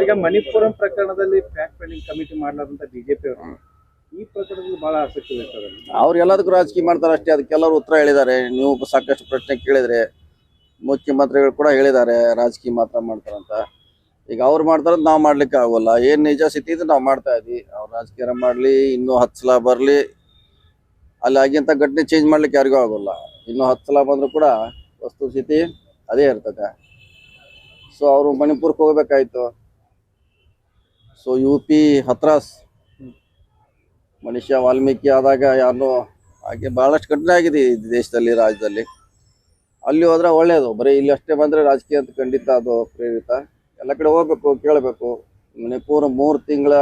ಈಗ ಮಣಿಪುರಂ ಪ್ರಕರಣದಲ್ಲಿ ಫ್ಯಾಕ್ಟ್ ಫೈಂಡಿಂಗ್ ಕಮಿಟಿ ಮಾಡಲಾರಂತ ಬಿಜೆಪಿ ಅವರು. ಈ ಪ್ರಕರಣದಲ್ಲಿ ಬಹಳ ಆಸಕ್ತಿ ಇರ್ತದೆ ಅವ್ರು ಎಲ್ಲದಕ್ಕೂ ರಾಜಕೀಯ ಮಾಡ್ತಾರೆ ಅಷ್ಟೇ. ಅದಕ್ಕೆಲ್ಲರೂ ಉತ್ತರ ಹೇಳಿದ್ದಾರೆ. ನೀವು ಸಾಕಷ್ಟು ಪ್ರಶ್ನೆ ಕೇಳಿದ್ರೆ ಮುಖ್ಯಮಂತ್ರಿಗಳು ಕೂಡ ಹೇಳಿದ್ದಾರೆ, ರಾಜಕೀಯ ಮಾತ್ರ ಮಾಡ್ತಾರಂತ ಈಗ ಅವ್ರು ಮಾಡ್ತಾರ ನಾವು ಮಾಡ್ಲಿಕ್ಕೆ ಆಗೋಲ್ಲ. ಏನ್ ನಿಜ ಸ್ಥಿತಿ ಇದ್ರೆ ನಾವು ಮಾಡ್ತಾ ಇದ್ವಿ. ಅವ್ರು ರಾಜಕೀಯ ಮಾಡ್ಲಿ, ಇನ್ನೂ ಹತ್ತು ಸಲ ಬರ್ಲಿ. ಅಲ್ಲಿ ಆಗಿಂತ ಘಟನೆ ಚೇಂಜ್ ಮಾಡ್ಲಿಕ್ಕೆ ಯಾರಿಗೂ ಆಗೋಲ್ಲ. ಇನ್ನೂ ಹತ್ತು ಸಲ ಬಂದ್ರು ಕೂಡ ವಸ್ತು ಸ್ಥಿತಿ ಅದೇ ಇರ್ತದೆ. ಸೊ ಅವರು ಮಣಿಪುರಕ್ಕೆ ಹೋಗ್ಬೇಕಾಯ್ತು. ಸೊ ಯು ಪಿ ಹತ್ರಾಸ್ ಮನುಷ್ಯ ವಾಲ್ಮೀಕಿ ಆದಾಗ ಯಾರನ್ನೋ ಹಾಗೆ ಬಹಳಷ್ಟು ಕಠಿಣ ಆಗಿದೆ ಈ ದೇಶದಲ್ಲಿ ರಾಜ್ಯದಲ್ಲಿ. ಅಲ್ಲಿ ಹೋದ್ರೆ ಒಳ್ಳೇದು. ಬರೀ ಇಲ್ಲಿ ಅಷ್ಟೇ ಬಂದ್ರೆ ರಾಜಕೀಯ ಅಂತ ಖಂಡಿತ ಅದು ಪ್ರೇರಿತ. ಎಲ್ಲ ಕಡೆ ಹೋಗ್ಬೇಕು ಕೇಳಬೇಕು. ಮಣಿಪುರ ಮೂರು ತಿಂಗಳ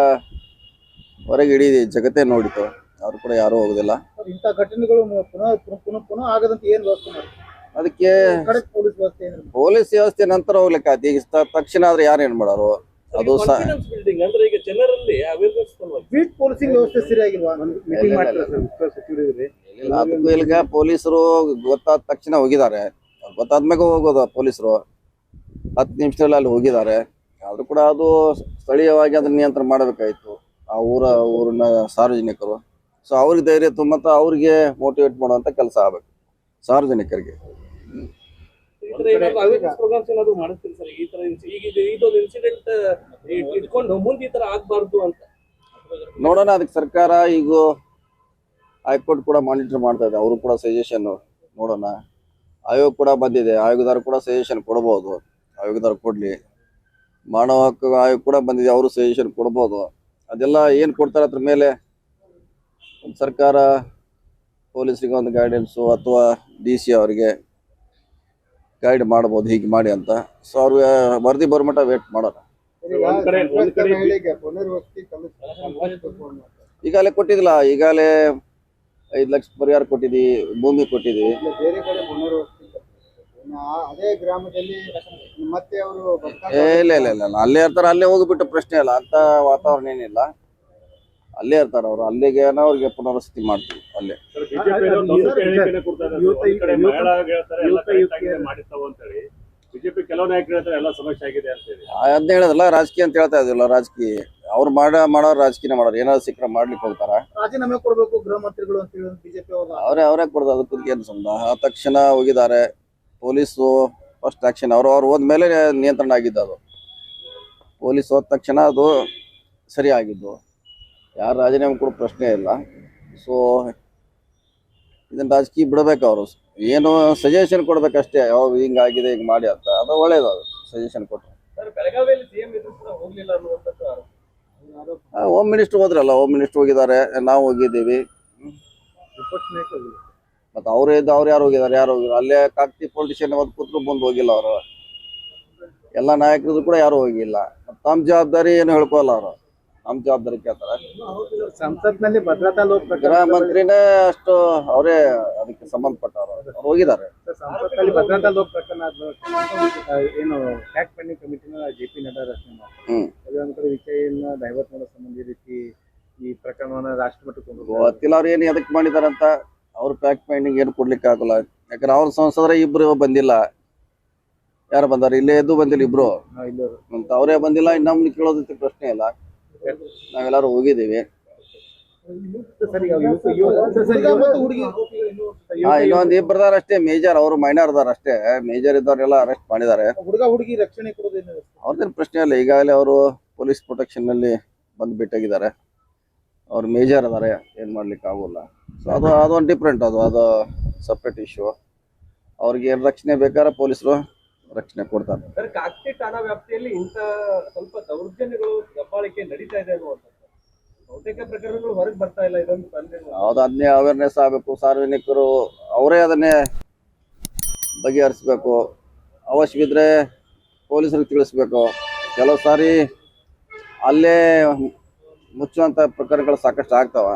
ಹೊರಗೆ ಇಡೀ ಜಗತ್ತೇ ನೋಡಿತು. ಅವ್ರು ಕೂಡ ಯಾರೂ ಹೋಗುದಿಲ್ಲ. ಇಂಥ ಘಟನೆಗಳು ಪುನಃ ಪುನಃ ಪುನಃ ಪುನಃ ಆಗದಂತೆ ಏನ್ ವ್ಯವಸ್ಥೆ ಮಾಡಿ ಅದಕ್ಕೆ ಪೊಲೀಸ್ ವ್ಯವಸ್ಥೆ ನಂತರ ಹೋಗ್ಲಿಕ್ಕೆ ಈಗ ತಕ್ಷಣ ಆದ್ರೆ ಯಾರು ಏನ್ ಮಾಡೋರು? ಅದು ಸ ಬಿಲ್ಡಿಂಗ್ ಅಂದ್ರೆ ಈಗ ಜನರಲ್ಲಿ ಅವೇರ್ನೆಸ್ ಬೀಟ್ ಪೊಲೀಸಿಂಗ್ ವ್ಯವಸ್ಥೆ ಸರಿಯಾಗಿಲ್ವಾ? ಮೀಟಿಂಗ್ ಇಲ್ಲ. ಸರ್? ಸಚಿವರಿದ್ರೆ. ಇಲ್ಲ, ಅದಕ್ಕೂ ಇಲ್ಲಿಗ ಪೊಲೀಸರು ಗೊತ್ತಾದ ತಕ್ಷಣ ಹೋಗಿದ್ದಾರೆ. ಗೊತ್ತಾದ್ಮೇಲೆ ಹೋಗೋದು ಪೊಲೀಸರು. ಹತ್ತು ನಿಮಿಷದಲ್ಲಿ ಅಲ್ಲಿ ಹೋಗಿದ್ದಾರೆ. ಆದ್ರೂ ಕೂಡ ಅದು ಸ್ಥಳೀಯವಾಗಿ ಅದನ್ನ ನಿಯಂತ್ರಣ ಮಾಡಬೇಕಾಯ್ತು. ಆ ಊರ ಊರಿನ ಸಾರ್ವಜನಿಕರು. ಸೊ ಅವ್ರಿಗೆ ಧೈರ್ಯ ತುಂಬ ಅವ್ರಿಗೆ ಮೋಟಿವೇಟ್ ಮಾಡುವಂತ ಕೆಲಸ ಆಗ್ಬೇಕು. ಸಾರ್ವಜನಿಕರಿಗೆ. ಈ ತರ ಏನಾದ್ರು ಅವೇರ್ನೆಸ್ ಪ್ರೋಗ್ರಾಮ್ಸ್ ಏನಾದ್ರು ಮಾಡಿಸ್ತೀರಿ ಸರ್? ಈ ತರ ಇನ್ಸಿ- ಈಗ ಇನ್ಸಿಡೆಂಟ್ ಇಟ್ಕೊಂಡು ಮುಂದೆ ಈ ತರ ಆಗ್ಬಾರ್ದು ಅಂತ. ನೋಡೋಣ, ಅದಕ್ಕೆ ಸರ್ಕಾರ ಈಗ ಹೈಕೋರ್ಟ್ ಕೂಡ ಮಾನಿಟರ್ ಮಾಡ್ತಾ ಇದೆ. ಅವರು ಕೂಡ ಸಜೆಷನ್ ನೋಡೋಣ. ಆಯೋಗ ಕೂಡ ಬಂದಿದೆ. ಆಯೋಗದವರು ಕೂಡ ಸಜೆಷನ್ ಕೊಡಬಹುದು ಆಯೋಗದವ್ರು ಕೊಡ್ಲಿ. ಮಾನವ ಹಕ್ಕು ಆಯೋಗ ಕೂಡ ಬಂದಿದೆ. ಅವರು ಸಜೆಷನ್ ಕೊಡಬಹುದು ಅದೆಲ್ಲ ಏನು ಕೊಡ್ತಾರೆ ಅದ್ರ ಮೇಲೆ ಸರ್ಕಾರ ಪೊಲೀಸರಿಗೆ ಒಂದು ಗೈಡೆನ್ಸು ಅಥವಾ ಡಿ ಸಿ ಅವರಿಗೆ ಗೈಡ್ ಮಾಡ್ಬೋದು, ಹೀಗೆ ಮಾಡಿ ಅಂತ. ಸೊ ಅವ್ರಿಗೆ ವರದಿ ಬರೋ ವೇಟ್ ಮಾಡೋಣ. ಒಂದ್ ಕೊಟ್ಟಿದ್ಲಾ ಈಗಾಗಲೇ ಕೊಟ್ಟಿದ್ದಿಲ್ಲ ಈಗಾಗಲೇ ಐದು ಲಕ್ಷ ಪರಿಹಾರ ಕೊಟ್ಟಿದ್ವಿ ಭೂಮಿ ಕೊಟ್ಟಿದ್ವಿ ಬೇರೆ ಅದೇ ಗ್ರಾಮದಲ್ಲಿ ಮತ್ತೆ ಅವರು ಏ ಇಲ್ಲ ಇಲ್ಲ ಇಲ್ಲ. ಅಲ್ಲೇ ಇರ್ತಾರೆ ಅಲ್ಲೇ ಹೋಗ್ಬಿಟ್ಟು ಪ್ರಶ್ನೆ ಇಲ್ಲ. ಅಂತ ವಾತಾವರಣ ಏನಿಲ್ಲ. ಅಲ್ಲೇ ಇರ್ತಾರ ಅವರು. ಅಲ್ಲಿಗೆ ಅವ್ರಿಗೆ ಪುನರ್ವಸತಿ ಮಾಡ್ತೀವಿ ಅಲ್ಲೇ. ಅಂತ ಹೇಳಿ ಬಿಜೆಪಿ ಕೆಲವು ನಾಯಕರು ಹೇಳ್ತಾರೆ ಎಲ್ಲ ಸಮಸ್ಯೆ ಆಗಿದೆ ಅಂತ ಹೇಳಿ. ಅದನ್ನ ಹೇಳೋದಲ್ಲ ರಾಜಕೀಯ ಅಂತ ಹೇಳ್ತಾ ಇದಿಲ್ಲ ರಾಜಕೀಯ. ಅವ್ರು ಮಾಡ ಮಾಡೋರು ರಾಜಕೀಯ ಮಾಡೋರು. ಏನಾದ್ರು ಸಿಕ್ಕರೆ ಮಾಡ್ಲಿಕ್ಕೆ ಹೋಗ್ತಾರ? ರಾಜೀನಾಮೆ ಕೊಡ್ಬೇಕು ಗೃಹ ಮಂತ್ರಿಗಳು ಅಂತ ಹೇಳಿ ಬಿಜೆಪಿ ಅವರು. ಅವರೇ ಅವರೇ ಕೊಡೋದು ಅದಕ್ಕೆ ಏನು ಸಂಬಂಧ. ಆ ತಕ್ಷಣ ಹೋಗಿದ್ದಾರೆ. ಪೊಲೀಸು ಫಸ್ಟ್ ಆಕ್ಷನ್ ಅವರು ಅವ್ರು ಹೋದ್ಮೇಲೆ ನಿಯಂತ್ರಣ ಆಗಿದ್ದು ಅದು. ಪೊಲೀಸ್ ಹೋದ ತಕ್ಷಣ ಅದು ಸರಿ ಆಗಿದ್ದು ಯಾರು ರಾಜೀನಾಮೆ ಕೊಡೋ ಪ್ರಶ್ನೆ ಇಲ್ಲ. ಸೊ ಇದನ್ನು ರಾಜಕೀಯ ಬಿಡಬೇಕು ಅವರು. ಏನು ಸಜೆಷನ್ ಕೊಡ್ಬೇಕಷ್ಟೇ ಯಾವ ಹಿಂಗಾಗಿದೆ ಹಿಂಗೆ ಮಾಡಿ ಅಂತ. ಅದು ಒಳ್ಳೇದು ಅದು ಸಜೆಷನ್ ಕೊಟ್ಟರು ಹೋಮ್ ಮಿನಿಸ್ಟರ್ ಹೋದ್ರಲ್ಲ ಹೋಮ್ ಮಿನಿಸ್ಟರ್ ಹೋಗಿದ್ದಾರೆ ನಾವು ಹೋಗಿದ್ದೀವಿ. ಮತ್ತೆ ಅವ್ರು ಇದ್ದು ಅವ್ರು ಯಾರು ಹೋಗಿದ್ದಾರೆ ಯಾರು ಹೋಗಿಲ್ಲ? ಅಲ್ಲೇ ಕಾಕ್ತಿ ಪೊಲಿಟಿಷಿಯನ್ ಒಂದು ಕೂತ್ರು ಬಂದು ಹೋಗಿಲ್ಲ ಅವರು. ಎಲ್ಲ ನಾಯಕರದ್ದು ಕೂಡ ಯಾರು ಹೋಗಿಲ್ಲ. ಮತ್ತ್ ತಮ್ಮ ಜವಾಬ್ದಾರಿ ಏನು ಹೇಳ್ಕೊಲ್ಲ ಅವರು. ನಮ್ಮ ಜವಾಬ್ದಾರಿ ಕೇಳ್ತಾರೆ. ಸಂಸತ್ನಲ್ಲಿ ಭದ್ರತಾ ಲೋಕ ಗೃಹ ಪ್ರಕರಣ ಮಂತ್ರಿನೇ ಅಷ್ಟು ಅವರೇ ಅದಕ್ಕೆ ಸಂಬಂಧಪಟ್ಟವರು. ಅವ್ರು ಹೋಗಿದ್ದಾರೆ. ಸಂಸತ್ನಲ್ಲಿ ಭದ್ರತಾ ಲೋಕ ಪ್ರಕರಣ ಆ, ಏನು ಟ್ಯಾಕ್ ಫೈಂಡಿಂಗ್ ಕಮಿಟಿನ ಜೆ ಪಿ ನಡ್ಡಾ ರಚನೆ ಮಾಡಿ ಹ್ಮ್. ಅದು ಕಡೆ ವಿಷಯನ ಡೈವರ್ಟ್ ಮಾಡೋ ಸಂಬಂಧ ಈ ರೀತಿ ಈ ಪ್ರಕರಣವನ್ನ ರಾಷ್ಟ್ರಮಟ್ಟಕ್ಕೆ ಕೊಂಡು ಗೊತ್ತಿಲ್ಲ ಅವ್ರು ಏನು ಎದಕ್ಕೆ ಮಾಡಿದಾರಂತ. ಅವ್ರ ಪ್ಯಾಕ್ ಪೈಂಡಿಂಗ್ ಏನು ಕೊಡ್ಲಿಕ್ಕೆ ಆಗಲ್ಲ. ಯಾಕಂದ್ರೆ ಅವ್ರ ಸಂಸದರ ಇಬ್ರು ಬಂದಿಲ್ಲ. ಯಾರು ಬಂದಾರ? ಇಲ್ಲೇ ಎದ್ದು ಬಂದಿಲ್ಲ ಇಬ್ರು. ಇಲ್ಲವರು ಅಂತ ಅವರೇ ಬಂದಿಲ್ಲ. ಇನ್ನೊಮ್ಮೆ ಕೇಳೋದಕ್ಕೆ ಪ್ರಶ್ನೆ ಇಲ್ಲ. ನಾವೆಲ್ಲರೂ ಹೋಗಿದ್ದೀವಿ. ಹಾ ಇನ್ನೊಂದ್ ಇಬ್ಬರದಾರ ಅಷ್ಟೇ ಮೇಜರ್ ಅವರು ಮೈನರ್ ಅದಾರ ಅಷ್ಟೇ ಮೇಜರ್ ಇದ್ದವ್ರೆಲ್ಲ ಅರೆಸ್ಟ್ ಮಾಡಿದ್ದಾರೆ. ಹುಡುಗ ಹುಡುಗಿ ರಕ್ಷಣೆ ಅವ್ರದ್ದೇನು ಪ್ರಶ್ನೆ ಇಲ್ಲ ಈಗಾಗಲೇ ಅವರು ಪೊಲೀಸ್ ಪ್ರೊಟೆಕ್ಷನ್ನಲ್ಲಿ ಬಂದು ಬಿಟ್ಟಾಗಿದ್ದಾರೆ. ಅವ್ರು ಮೇಜರ್ ಅದಾರೆ ಏನ್ ಮಾಡ್ಲಿಕ್ಕೆ ಆಗೋಲ್ಲ. ಸೊ ಅದು ಅದೊಂದು ಡಿಫ್ರೆಂಟ್ ಅದು ಅದು ಸಪ್ರೇಟ್ ಇಶ್ಯೂ ಅವ್ರಿಗೆ ಏನ್ ರಕ್ಷಣೆ ಬೇಕಾದ್ರೆ ಪೊಲೀಸರು ರಕ್ಷಣೆ ಕೊಡ್ತಾರೆ. ನಡೀತಾ ಇದೆ ಬಹುತೇಕ ಪ್ರಕರಣಗಳು ಹೊರಗೆ ಬರ್ತಾ ಇಲ್ಲ, ಇದೊಂದು ಯಾವ್ದು ಅದನ್ನೇ ಅವೇರ್ನೆಸ್ ಆಗಬೇಕು, ಸಾರ್ವಜನಿಕರು ಅವರೇ ಅದನ್ನೇ ಬಗೆಹರಿಸ್ಬೇಕು. ಅವಶ್ಯವಿದ್ರೆ ಪೊಲೀಸರಿಗೆ ತಿಳಿಸ್ಬೇಕು. ಕೆಲವು ಸಾರಿ ಅಲ್ಲೇ ಮುಚ್ಚುವಂಥ ಪ್ರಕರಣಗಳು ಸಾಕಷ್ಟು ಆಗ್ತಾವ.